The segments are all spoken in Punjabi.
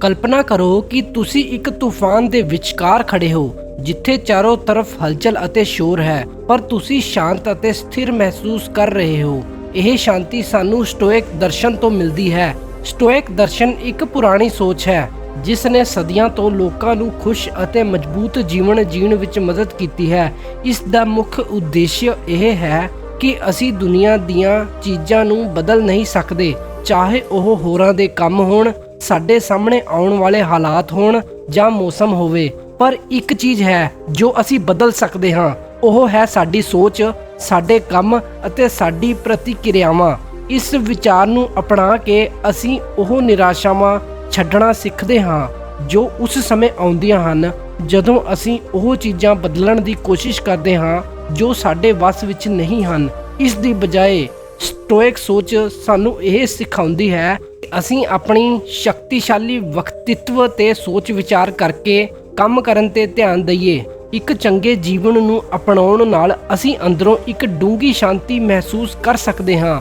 ਕਲਪਨਾ ਕਰੋ ਕਿ ਤੁਸੀਂ ਇੱਕ ਤੂਫਾਨ ਦੇ ਵਿਚਕਾਰ ਖੜੇ ਹੋ, ਜਿੱਥੇ ਚਾਰੋਂ ਤਰਫ ਹਲਚਲ ਅਤੇ ਸ਼ੋਰ ਹੈ, ਪਰ ਤੁਸੀਂ ਸ਼ਾਂਤ ਅਤੇ ਸਥਿਰ ਮਹਿਸੂਸ ਕਰ ਰਹੇ ਹੋ। ਇਹ ਸ਼ਾਂਤੀ ਸਾਨੂੰ ਸਟੋਇਕ ਦਰਸ਼ਨ ਤੋਂ ਮਿਲਦੀ ਹੈ। ਸਟੋਇਕ ਦਰਸ਼ਨ ਇੱਕ ਪੁਰਾਣੀ ਸੋਚ ਹੈ, ਜਿਸ ਨੇ ਸਦੀਆਂ ਤੋਂ ਲੋਕਾਂ ਨੂੰ ਖੁਸ਼ ਅਤੇ ਮਜ਼ਬੂਤ ਜੀਵਨ ਜੀਣ ਵਿੱਚ ਮਦਦ ਕੀਤੀ ਹੈ। ਇਸ ਦਾ ਮੁੱਖ ਉਦੇਸ਼ ਇਹ ਹੈ ਕਿ ਅਸੀਂ ਦੁਨੀਆ ਦੀਆਂ ਚੀਜ਼ਾਂ ਨੂੰ ਬਦਲ ਨਹੀਂ ਸਕਦੇ, ਚਾਹੇ ਉਹ ਹੋਰਾਂ ਦੇ ਕੰਮ ਹੋਣ ਸਾਡੇ ਸਾਹਮਣੇ ਆਉਣ ਵਾਲੇ ਹਾਲਾਤ ਹੋਣ ਜਾਂ ਮੌਸਮ ਹੋਵੇ, ਪਰ ਇੱਕ ਚੀਜ਼ ਹੈ ਜੋ ਅਸੀਂ ਬਦਲ ਸਕਦੇ ਹਾਂ, ਉਹ ਹੈ ਸਾਡੀ ਸੋਚ, ਸਾਡੇ ਕੰਮ ਅਤੇ ਸਾਡੀ ਪ੍ਰਤੀਕਿਰਿਆਵਾਂ। ਇਸ ਵਿਚਾਰ ਨੂੰ ਅਪਣਾ ਕੇ ਅਸੀਂ ਉਹ ਨਿਰਾਸ਼ਾਵਾਂ ਛੱਡਣਾ ਸਿੱਖਦੇ ਹਾਂ, ਜੋ ਉਸ ਸਮੇਂ ਆਉਂਦੀਆਂ ਹਨ, ਜਦੋਂ ਅਸੀਂ ਉਹ ਚੀਜ਼ਾਂ ਬਦਲਣ ਦੀ ਕੋਸ਼ਿਸ਼ ਕਰਦੇ ਹਾਂ, ਜੋ ਸਾਡੇ ਵੱਸ ਵਿੱਚ ਨਹੀਂ ਹਨ। ਇਸ ਦੀ ਬਜਾਏ, ਸਟੋਇਕ ਸੋਚ ਸਾਨੂੰ ਇਹ ਸਿਖਾਉਂਦੀ ਹੈ ਅਸੀਂ ਆਪਣੀ ਸ਼ਕਤੀਸ਼ਾਲੀ ਵਕਤਿਤਵ ਤੇ ਸੋਚ ਵਿਚਾਰ ਕਰਕੇ ਕੰਮ ਕਰਨ ਤੇ ਧਿਆਨ ਦਈਏ। ਇੱਕ ਚੰਗੇ ਜੀਵਨ ਨੂੰ ਅਪਣਾਉਣ ਨਾਲ ਅਸੀਂ ਅੰਦਰੋਂ ਇੱਕ ਡੂੰਗੀ ਸ਼ਾਂਤੀ ਮਹਿਸੂਸ ਕਰ ਸਕਦੇ ਹਾਂ,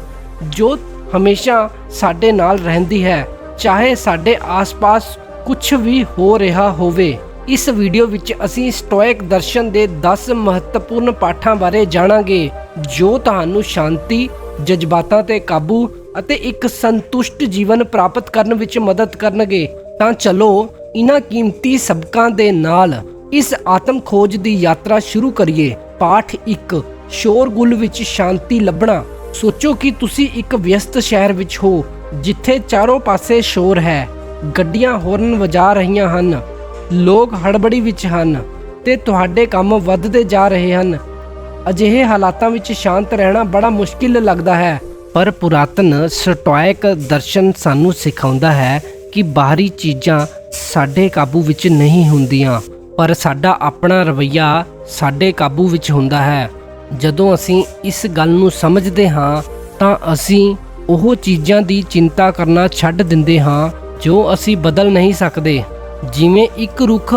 ਜੋ ਹਮੇਸ਼ਾ ਸਾਡੇ ਨਾਲ ਰਹਿੰਦੀ ਹੈ, ਚਾਹੇ ਸਾਡੇ ਆਸ-ਪਾਸ ਕੁਝ ਵੀ ਹੋ ਰਿਹਾ ਹੋਵੇ। ਇਸ ਵੀਡੀਓ ਵਿੱਚ ਅਸੀਂ ਸਟੋਇਕ ਦਰਸ਼ਨ ਦੇ 10 ਮਹੱਤਵਪੂਰਨ ਪਾਠਾਂ ਬਾਰੇ ਜਾਣਾਂਗੇ, ਜੋ ਤੁਹਾਨੂੰ ਸ਼ਾਂਤੀ, ਜਜ਼ਬਾਤਾਂ ਤੇ ਕਾਬੂ ਅਤੇ ਇੱਕ ਸੰਤੁਸ਼ਟ ਜੀਵਨ ਪ੍ਰਾਪਤ ਕਰਨ ਵਿੱਚ ਮਦਦ ਕਰਨਗੇ। ਤਾਂ ਚਲੋ ਇਹਨਾਂ ਕੀਮਤੀ ਸਬਕਾਂ ਦੇ ਨਾਲ ਇਸ ਆਤਮ ਖੋਜ ਦੀ ਯਾਤਰਾ ਸ਼ੁਰੂ ਕਰੀਏ। ਪਾਠ 1 ਸ਼ੋਰਗੁਲ ਵਿੱਚ ਸ਼ਾਂਤੀ ਲੱਭਣਾ। ਸੋਚੋ ਕਿ ਤੁਸੀਂ ਇੱਕ ਵਿਅਸਤ ਸ਼ਹਿਰ ਵਿੱਚ ਹੋ, ਜਿੱਥੇ ਚਾਰੋਂ ਪਾਸੇ ਸ਼ੋਰ ਹੈ। ਗੱਡੀਆਂ ਹੌਰਨ ਵਜਾ ਰਹੀਆਂ ਹਨ। ਲੋਕ ਹੜਬੜੀ ਵਿੱਚ ਹਨ ਤੇ ਤੁਹਾਡੇ ਕੰਮ ਵੱਧਦੇ ਜਾ ਰਹੇ ਹਨ। ਅਜਿਹੇ ਹਾਲਾਤਾਂ ਵਿੱਚ ਸ਼ਾਂਤ ਰਹਿਣਾ ਬੜਾ ਮੁਸ਼ਕਿਲ ਲੱਗਦਾ ਹੈ। ਪਰ ਪੁਰਾਤਨ ਸਟੋਇਕ ਦਰਸ਼ਨ ਸਾਨੂੰ ਸਿਖਾਉਂਦਾ ਹੈ ਕਿ ਬਾਹਰੀ ਚੀਜ਼ਾਂ ਸਾਡੇ ਕਾਬੂ ਵਿੱਚ ਨਹੀਂ ਹੁੰਦੀਆਂ, ਪਰ ਸਾਡਾ ਆਪਣਾ ਰਵੱਈਆ ਸਾਡੇ ਕਾਬੂ ਵਿੱਚ ਹੁੰਦਾ ਹੈ। ਜਦੋਂ ਅਸੀਂ ਇਸ ਗੱਲ ਨੂੰ ਸਮਝਦੇ ਹਾਂ, ਤਾਂ ਅਸੀਂ ਉਹ ਚੀਜ਼ਾਂ ਦੀ ਚਿੰਤਾ ਕਰਨਾ ਛੱਡ ਦਿੰਦੇ ਹਾਂ, ਜੋ ਅਸੀਂ ਬਦਲ ਨਹੀਂ ਸਕਦੇ। ਜਿਵੇਂ ਇੱਕ ਰੁੱਖ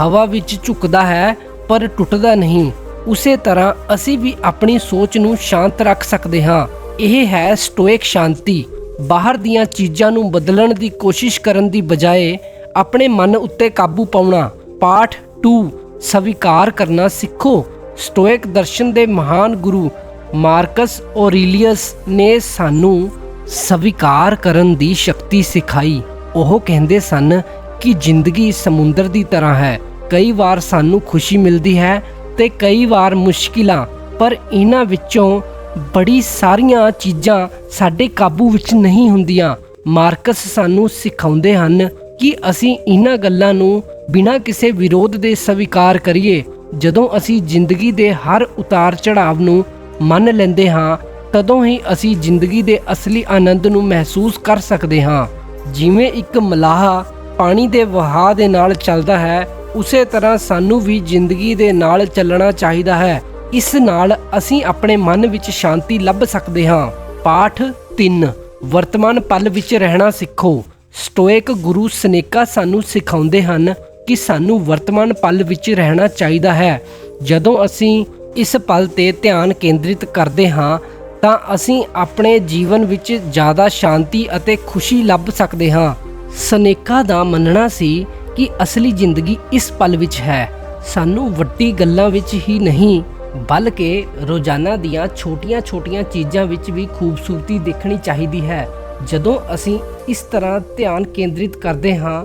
ਹਵਾ ਵਿੱਚ ਝੁਕਦਾ ਹੈ, ਪਰ ਟੁੱਟਦਾ ਨਹੀਂ, ਉਸੇ ਤਰ੍ਹਾਂ ਅਸੀਂ ਵੀ ਆਪਣੀ ਸੋਚ ਨੂੰ ਸ਼ਾਂਤ ਰੱਖ ਸਕਦੇ ਹਾਂ। ਇਹ ਹੈ ਸਟੋਇਕ ਸ਼ਾਂਤੀ। ਬਾਹਰ ਦੀਆਂ ਚੀਜ਼ਾਂ ਨੂੰ ਬਦਲਣ ਦੀ ਕੋਸ਼ਿਸ਼ ਕਰਨ ਦੀ ਬਜਾਏ ਆਪਣੇ ਮਨ ਉੱਤੇ ਕਾਬੂ ਪਾਉਣਾ। ਪਾਠ 2 ਸਵੀਕਾਰ ਕਰਨਾ ਸਿੱਖੋ। ਸਟੋਇਕ ਦਰਸ਼ਨ ਦੇ ਮਹਾਨ ਗੁਰੂ ਮਾਰਕਸ ਔਰੀਲੀਅਸ ਨੇ ਸਾਨੂੰ ਸਵੀਕਾਰ ਕਰਨ ਦੀ ਸ਼ਕਤੀ ਸਿਖਾਈ। ਉਹ ਕਹਿੰਦੇ ਸਨ ਕਿ ਜ਼ਿੰਦਗੀ ਸਮੁੰਦਰ ਦੀ ਤਰ੍ਹਾਂ ਹੈ। ਕਈ ਵਾਰ ਸਾਨੂੰ ਖੁਸ਼ੀ ਮਿਲਦੀ ਹੈ ਤੇ ਕਈ ਵਾਰ ਮੁਸ਼ਕਿਲਾਂ, ਪਰ ਇਹਨਾਂ ਵਿੱਚੋਂ ਬੜੀ ਸਾਰੀਆਂ ਚੀਜ਼ਾਂ ਸਾਡੇ ਕਾਬੂ ਵਿੱਚ ਨਹੀਂ ਹੁੰਦੀਆਂ। ਮਾਰਕਸ ਸਾਨੂੰ ਸਿਖਾਉਂਦੇ ਹਨ ਕਿ ਅਸੀਂ ਇਹਨਾਂ ਗੱਲਾਂ ਨੂੰ ਬਿਨਾਂ ਕਿਸੇ ਵਿਰੋਧ ਦੇ ਸਵੀਕਾਰ ਕਰੀਏ। ਜਦੋਂ ਅਸੀਂ ਜ਼ਿੰਦਗੀ ਦੇ ਹਰ ਉਤਾਰ ਚੜਾਵ ਨੂੰ ਮੰਨ ਲੈਂਦੇ ਹਾਂ, ਤਦੋਂ ਹੀ ਅਸੀਂ ਜ਼ਿੰਦਗੀ ਦੇ ਅਸਲੀ ਆਨੰਦ ਨੂੰ ਮਹਿਸੂਸ ਕਰ ਸਕਦੇ ਹਾਂ। ਜਿਵੇਂ ਇੱਕ ਮਲਾਹ ਪਾਣੀ ਦੇ ਵਹਾਅ ਦੇ ਨਾਲ ਚੱਲਦਾ ਹੈ, ਉਸੇ ਤਰ੍ਹਾਂ ਸਾਨੂੰ ਵੀ ਜ਼ਿੰਦਗੀ ਦੇ ਨਾਲ ਚੱਲਣਾ ਚਾਹੀਦਾ ਹੈ। ਇਸ ਨਾਲ ਅਸੀਂ ਆਪਣੇ ਮਨ ਵਿੱਚ ਸ਼ਾਂਤੀ ਲੱਭ ਸਕਦੇ ਹਾਂ। ਪਾਠ 3 ਵਰਤਮਾਨ ਪਲ ਵਿੱਚ ਰਹਿਣਾ ਸਿੱਖੋ। ਸਟੋਇਕ ਗੁਰੂ ਸਨੇਕਾ ਸਾਨੂੰ ਸਿਖਾਉਂਦੇ ਹਨ ਕਿ ਸਾਨੂੰ ਵਰਤਮਾਨ ਪਲ ਵਿੱਚ ਰਹਿਣਾ ਚਾਹੀਦਾ ਹੈ। ਜਦੋਂ ਅਸੀਂ ਇਸ ਪਲ ਤੇ ਧਿਆਨ ਕੇਂਦਰਿਤ ਕਰਦੇ ਹਾਂ, ਤਾਂ ਅਸੀਂ ਆਪਣੇ ਜੀਵਨ ਵਿੱਚ ਜ਼ਿਆਦਾ ਸ਼ਾਂਤੀ ਅਤੇ ਖੁਸ਼ੀ ਲੱਭ ਸਕਦੇ ਹਾਂ। ਸਨੇਕਾ ਦਾ ਮੰਨਣਾ ਸੀ ਕਿ ਅਸਲੀ ਜ਼ਿੰਦਗੀ ਇਸ ਪਲ ਵਿੱਚ ਹੈ। ਸਾਨੂੰ ਵੱਡੀ ਗੱਲਾਂ ਵਿੱਚ ਹੀ ਨਹੀਂ ਬਲਕਿ ਰੋਜ਼ਾਨਾ ਦੀਆਂ ਛੋਟੀਆਂ-ਛੋਟੀਆਂ ਚੀਜ਼ਾਂ ਵਿੱਚ ਵੀ ਖੂਬਸੂਰਤੀ ਦੇਖਣੀ ਚਾਹੀਦੀ ਹੈ। ਜਦੋਂ ਅਸੀਂ ਇਸ ਤਰ੍ਹਾਂ ਧਿਆਨ ਕੇਂਦਰਿਤ ਕਰਦੇ ਹਾਂ,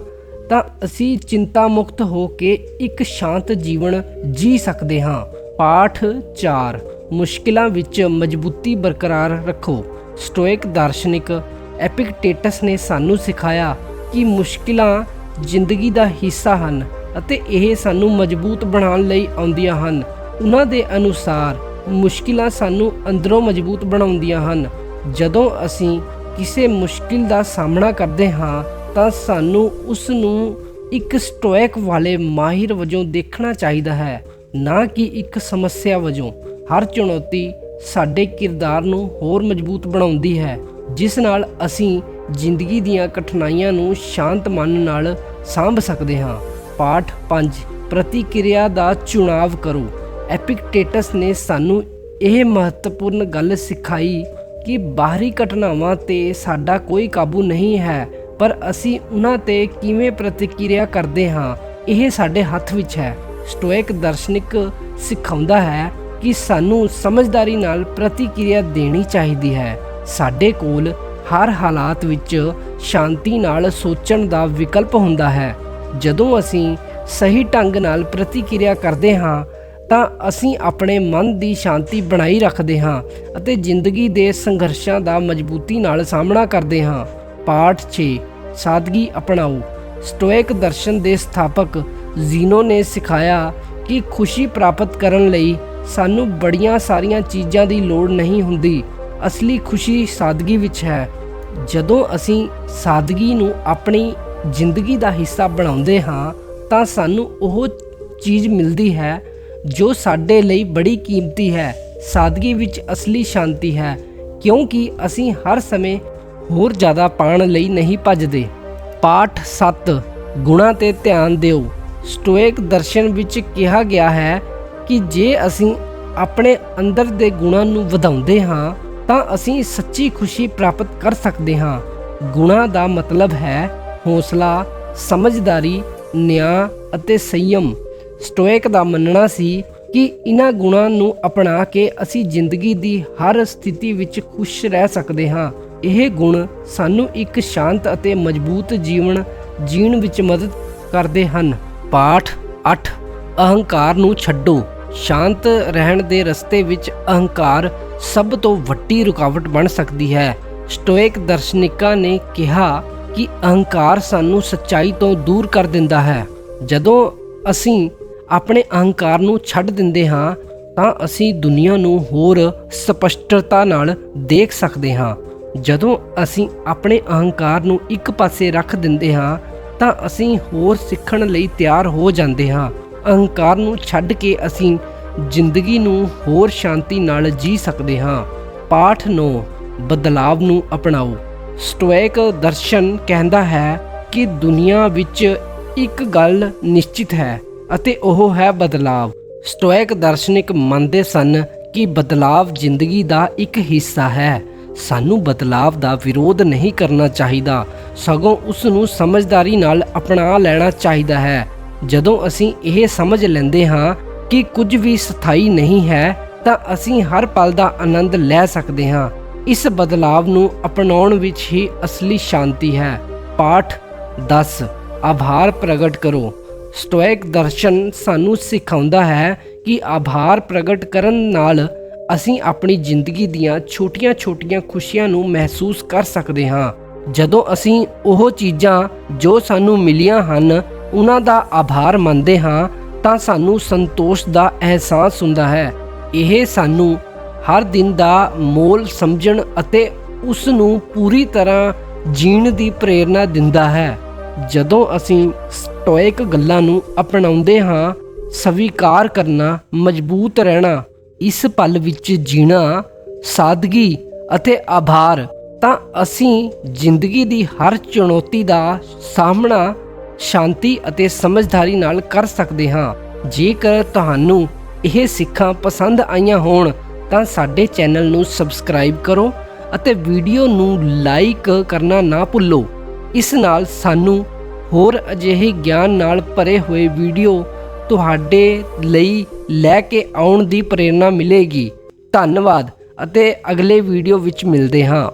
ਤਾਂ ਅਸੀਂ ਚਿੰਤਾ ਮੁਕਤ ਹੋ ਕੇ ਇੱਕ ਸ਼ਾਂਤ ਜੀਵਨ ਜੀ ਸਕਦੇ ਹਾਂ। ਪਾਠ 4 ਮੁਸ਼ਕਿਲਾਂ ਵਿੱਚ ਮਜ਼ਬੂਤੀ ਬਰਕਰਾਰ ਰੱਖੋ। ਸਟੋਇਕ ਦਾਰਸ਼ਨਿਕ ਐਪਿਕਟੇਟਸ ਨੇ ਸਾਨੂੰ ਸਿਖਾਇਆ ਕਿ ਮੁਸ਼ਕਿਲਾਂ ਜ਼ਿੰਦਗੀ ਦਾ ਹਿੱਸਾ ਹਨ ਅਤੇ ਇਹ ਸਾਨੂੰ ਮਜ਼ਬੂਤ ਬਣਾਉਣ ਲਈ ਆਉਂਦੀਆਂ ਹਨ। ਉਹਨਾਂ ਦੇ ਅਨੁਸਾਰ ਮੁਸ਼ਕਿਲਾਂ ਸਾਨੂੰ ਅੰਦਰੋਂ ਮਜ਼ਬੂਤ ਬਣਾਉਂਦੀਆਂ ਹਨ। ਜਦੋਂ ਅਸੀਂ ਕਿਸੇ ਮੁਸ਼ਕਿਲ ਦਾ ਸਾਹਮਣਾ ਕਰਦੇ ਹਾਂ, ਤਾਂ ਸਾਨੂੰ ਉਸ ਨੂੰ ਇੱਕ ਸਟੋਇਕ ਵਾਲੇ ਮਾਹਿਰ ਵਜੋਂ ਦੇਖਣਾ ਚਾਹੀਦਾ ਹੈ, ਨਾ ਕਿ ਇੱਕ ਸਮੱਸਿਆ ਵਜੋਂ। ਹਰ ਚੁਣੌਤੀ ਸਾਡੇ ਕਿਰਦਾਰ ਨੂੰ ਹੋਰ ਮਜ਼ਬੂਤ ਬਣਾਉਂਦੀ ਹੈ, ਜਿਸ ਨਾਲ ਅਸੀਂ ਜ਼ਿੰਦਗੀ ਦੀਆਂ ਕਠਿਨਾਈਆਂ ਨੂੰ ਸ਼ਾਂਤ ਮਨ ਨਾਲ ਸਾਂਭ ਸਕਦੇ ਹਾਂ। ਪਾਠ 5 ਪ੍ਰਤੀਕਿਰਿਆ ਦਾ ਚੁਣਾਵ ਕਰੋ। ਐਪਿਕਟੇਟਸ ਨੇ ਸਾਨੂੰ ਇਹ ਮਹੱਤਵਪੂਰਨ ਗੱਲ ਸਿਖਾਈ ਕਿ ਬਾਹਰੀ ਘਟਨਾਵਾਂ ਤੇ ਸਾਡਾ ਕੋਈ ਕਾਬੂ ਨਹੀਂ ਹੈ, ਪਰ ਅਸੀਂ ਉਹਨਾਂ ਤੇ ਕਿਵੇਂ ਪ੍ਰਤੀਕਿਰਿਆ ਕਰਦੇ ਹਾਂ, ਇਹ ਸਾਡੇ ਹੱਥ ਵਿੱਚ ਹੈ। ਸਟੋਇਕ ਦਰਸ਼ਨਿਕ ਸਿਖਾਉਂਦਾ ਹੈ ਕਿ ਸਾਨੂੰ ਸਮਝਦਾਰੀ ਨਾਲ ਪ੍ਰਤੀਕਿਰਿਆ ਦੇਣੀ ਚਾਹੀਦੀ ਹੈ। ਸਾਡੇ ਕੋਲ ਹਰ ਹਾਲਾਤ ਵਿੱਚ ਸ਼ਾਂਤੀ ਨਾਲ ਸੋਚਣ ਦਾ ਵਿਕਲਪ ਹੁੰਦਾ ਹੈ। ਜਦੋਂ ਅਸੀਂ ਸਹੀ ਢੰਗ ਨਾਲ ਪ੍ਰਤੀਕਿਰਿਆ ਕਰਦੇ ਹਾਂ ਤਾਂ ਅਸੀਂ ਆਪਣੇ ਮਨ ਦੀ ਸ਼ਾਂਤੀ ਬਣਾਈ ਰੱਖਦੇ ਹਾਂ ਅਤੇ ਜ਼ਿੰਦਗੀ ਦੇ ਸੰਘਰਸ਼ਾਂ ਦਾ ਮਜ਼ਬੂਤੀ ਨਾਲ ਸਾਹਮਣਾ ਕਰਦੇ ਹਾਂ। ਪਾਠ 6 ਸਾਦਗੀ ਅਪਣਾਓ। ਸਟੋਇਕ ਦਰਸ਼ਨ ਦੇ ਸਥਾਪਕ ਜ਼ੀਨੋ ਨੇ ਸਿਖਾਇਆ ਕਿ ਖੁਸ਼ੀ ਪ੍ਰਾਪਤ ਕਰਨ ਲਈ ਸਾਨੂੰ ਬੜੀਆਂ ਸਾਰੀਆਂ ਚੀਜ਼ਾਂ ਦੀ ਲੋੜ ਨਹੀਂ ਹੁੰਦੀ। ਅਸਲੀ ਖੁਸ਼ੀ ਸਾਦਗੀ ਵਿੱਚ ਹੈ। ਜਦੋਂ ਅਸੀਂ ਸਾਦਗੀ ਨੂੰ ਆਪਣੀ ਜ਼ਿੰਦਗੀ ਦਾ ਹਿੱਸਾ ਬਣਾਉਂਦੇ ਹਾਂ ਤਾਂ ਸਾਨੂੰ ਉਹ ਚੀਜ਼ ਮਿਲਦੀ ਹੈ ਜੋ ਸਾਡੇ ਲਈ ਬੜੀ ਕੀਮਤੀ ਹੈ, ਸਾਦਗੀ ਵਿੱਚ ਅਸਲੀ ਸ਼ਾਂਤੀ ਹੈ, ਕਿਉਂਕਿ ਅਸੀਂ ਹਰ ਸਮੇਂ ਹੋਰ ਜ਼ਿਆਦਾ ਪਾਣ ਲਈ ਨਹੀਂ ਭੱਜਦੇ। ਪਾਠ 7 ਗੁਣਾ ਤੇ ਧਿਆਨ ਦਿਓ। ਸਟੋਇਕ ਦਰਸ਼ਨ ਵਿੱਚ ਕਿਹਾ ਗਿਆ ਹੈ ਕਿ ਜੇ ਅਸੀਂ ਆਪਣੇ ਅੰਦਰ ਦੇ ਗੁਣਾਂ ਨੂੰ ਵਧਾਉਂਦੇ ਹਾਂ, ਤਾਂ ਅਸੀਂ ਸੱਚੀ ਖੁਸ਼ੀ ਪ੍ਰਾਪਤ ਕਰ ਸਕਦੇ ਹਾਂ। ਗੁਣਾ ਦਾ ਮਤਲਬ ਹੈ ਹੌਸਲਾ, ਸਮਝਦਾਰੀ, ਨਿਆਂ ਅਤੇ ਸੰਯਮ। ਸਟੋਇਕ ਦਾ ਮੰਨਣਾ ਸੀ ਕਿ ਇਹਨਾਂ ਗੁਣਾਂ ਨੂੰ ਅਪਣਾ ਕੇ ਅਸੀਂ ਜ਼ਿੰਦਗੀ ਦੀ ਹਰ ਸਥਿਤੀ ਵਿੱਚ ਖੁਸ਼ ਰਹਿ ਸਕਦੇ ਹਾਂ। ਇਹ ਗੁਣ ਸਾਨੂੰ ਇੱਕ ਸ਼ਾਂਤ ਅਤੇ ਮਜ਼ਬੂਤ ਜੀਵਨ ਜੀਣ ਵਿੱਚ ਮਦਦ ਕਰਦੇ ਹਨ। ਪਾਠ 8 ਅਹੰਕਾਰ ਨੂੰ ਛੱਡੋ। ਸ਼ਾਂਤ ਰਹਿਣ ਦੇ ਰਸਤੇ ਵਿੱਚ ਅਹੰਕਾਰ ਸਭ ਤੋਂ ਵੱਡੀ ਰੁਕਾਵਟ ਬਣ ਸਕਦੀ ਹੈ। ਸਟੋਇਕ ਦਰਸ਼ਨਿਕਾਂ ਨੇ ਕਿਹਾ ਕਿ ਅਹੰਕਾਰ ਸਾਨੂੰ ਸੱਚਾਈ ਤੋਂ ਦੂਰ ਕਰ ਦਿੰਦਾ ਹੈ। ਜਦੋਂ ਅਸੀਂ ਆਪਣੇ ਅਹੰਕਾਰ ਨੂੰ ਛੱਡ ਦਿੰਦੇ ਹਾਂ, ਤਾਂ ਅਸੀਂ ਦੁਨੀਆ ਨੂੰ ਹੋਰ ਸਪਸ਼ਟਤਾ ਨਾਲ ਦੇਖ ਸਕਦੇ ਹਾਂ। ਜਦੋਂ ਅਸੀਂ ਆਪਣੇ ਅਹੰਕਾਰ ਨੂੰ ਇੱਕ ਪਾਸੇ ਰੱਖ ਦਿੰਦੇ ਹਾਂ, ਤਾਂ ਅਸੀਂ ਹੋਰ ਸਿੱਖਣ ਲਈ ਤਿਆਰ ਹੋ ਜਾਂਦੇ ਹਾਂ। ਅਹੰਕਾਰ ਨੂੰ ਛੱਡ ਕੇ ਅਸੀਂ ਜ਼ਿੰਦਗੀ ਨੂੰ ਹੋਰ ਸ਼ਾਂਤੀ ਨਾਲ ਜੀ ਸਕਦੇ ਹਾਂ। ਪਾਠ 9 ਬਦਲਾਵ ਨੂੰ ਅਪਣਾਓ। ਸਟੋਇਕ ਦਰਸ਼ਨ ਕਹਿੰਦਾ ਹੈ ਕਿ ਦੁਨੀਆ ਵਿੱਚ ਇੱਕ ਗੱਲ ਨਿਸ਼ਚਿਤ ਹੈ। ਅਤੇ ਉਹ ਹੈ ਬਦਲਾਵ। ਸਟੋਇਕ ਦਰਸ਼ਨਿਕ ਮੰਨਦੇ ਸਨ ਕਿ ਬਦਲਾਵ ਜ਼ਿੰਦਗੀ ਦਾ ਇੱਕ ਹਿੱਸਾ ਹੈ। ਸਾਨੂੰ ਬਦਲਾਵ ਦਾ ਵਿਰੋਧ ਨਹੀਂ ਕਰਨਾ ਚਾਹੀਦਾ। ਸਗੋਂ ਉਸ ਨੂੰ ਸਮਝਦਾਰੀ ਨਾਲ ਅਪਣਾ ਲੈਣਾ ਚਾਹੀਦਾ ਹੈ। ਜਦੋਂ ਅਸੀਂ ਇਹ ਸਮਝ ਲੈਂਦੇ ਹਾਂ ਕਿ ਕੁਝ ਵੀ ਸਥਾਈ ਨਹੀਂ ਹੈ, ਤਾਂ ਅਸੀਂ ਹਰ ਪਲ ਦਾ ਆਨੰਦ ਲੈ ਸਕਦੇ ਹਾਂ। ਇਸ ਬਦਲਾਵ ਨੂੰ ਅਪਣਾਉਣ ਵਿੱਚ ਹੀ ਅਸਲੀ ਸ਼ਾਂਤੀ ਹੈ। ਪਾਠ 10 ਆਭਾਰ ਪ੍ਰਗਟ ਕਰੋ। ਸਟੋਇਕ ਦਰਸ਼ਨ ਸਾਨੂੰ ਸਿਖਾਉਂਦਾ ਹੈ ਕਿ ਆਭਾਰ ਪ੍ਰਗਟ ਕਰਨ ਨਾਲ ਅਸੀਂ ਆਪਣੀ ਜ਼ਿੰਦਗੀ ਦੀਆਂ ਛੋਟੀਆਂ-ਛੋਟੀਆਂ ਖੁਸ਼ੀਆਂ ਨੂੰ ਮਹਿਸੂਸ ਕਰ ਸਕਦੇ ਹਾਂ। ਜਦੋਂ ਅਸੀਂ ਉਹ ਚੀਜ਼ਾਂ ਜੋ ਸਾਨੂੰ ਮਿਲੀਆਂ ਹਨ, ਉਹਨਾਂ ਦਾ ਆਭਾਰ ਮੰਨਦੇ ਹਾਂ, ਤਾਂ ਸਾਨੂੰ ਸੰਤੋਸ਼ ਦਾ ਅਹਿਸਾਸ ਹੁੰਦਾ ਹੈ। ਇਹ ਸਾਨੂੰ ਹਰ ਦਿਨ ਦਾ ਮੋਲ ਸਮਝਣ ਅਤੇ ਉਸ ਨੂੰ ਪੂਰੀ ਤਰ੍ਹਾਂ ਜੀਣ ਦੀ ਪ੍ਰੇਰਣਾ ਦਿੰਦਾ ਹੈ। ਜਦੋਂ ਅਸੀਂ ਸਟੋਇਕ ਗੱਲਾਂ ਨੂੰ ਅਪਣਾਉਂਦੇ ਹਾਂ, ਸਵੀਕਾਰ ਕਰਨਾ ਮਜ਼ਬੂਤ ਰਹਿਣਾ, ਇਸ ਪਲ ਵਿੱਚ ਜੀਣਾ ਸਾਦਗੀ ਅਤੇ ਆਭਾਰ, ਤਾਂ ਅਸੀਂ ਜ਼ਿੰਦਗੀ ਦੀ ਹਰ ਚੁਣੌਤੀ ਦਾ ਸਾਹਮਣਾ ਸ਼ਾਂਤੀ ਅਤੇ ਸਮਝਦਾਰੀ ਨਾਲ ਕਰ ਸਕਦੇ ਹਾਂ। ਜੇਕਰ ਤੁਹਾਨੂੰ ਇਹ ਸਿੱਖਾਂ ਪਸੰਦ ਆਈਆਂ ਹੋਣ, ਤਾਂ ਸਾਡੇ ਚੈਨਲ ਨੂੰ ਸਬਸਕ੍ਰਾਈਬ ਕਰੋ ਅਤੇ ਵੀਡੀਓ ਨੂੰ ਲਾਈਕ ਕਰਨਾ ਨਾ ਭੁੱਲੋ। ਇਸ ਨਾਲ ਸਾਨੂੰ ਹੋਰ ਅਜਿਹੇ ਗਿਆਨ ਨਾਲ ਭਰੇ ਹੋਏ ਵੀਡੀਓ ਤੁਹਾਡੇ ਲਈ ਲੈ ਕੇ ਆਉਣ ਦੀ ਪ੍ਰੇਰਣਾ ਮਿਲੇਗੀ। ਧੰਨਵਾਦ ਅਤੇ ਅਗਲੇ ਵੀਡੀਓ ਵਿੱਚ ਮਿਲਦੇ ਹਾਂ।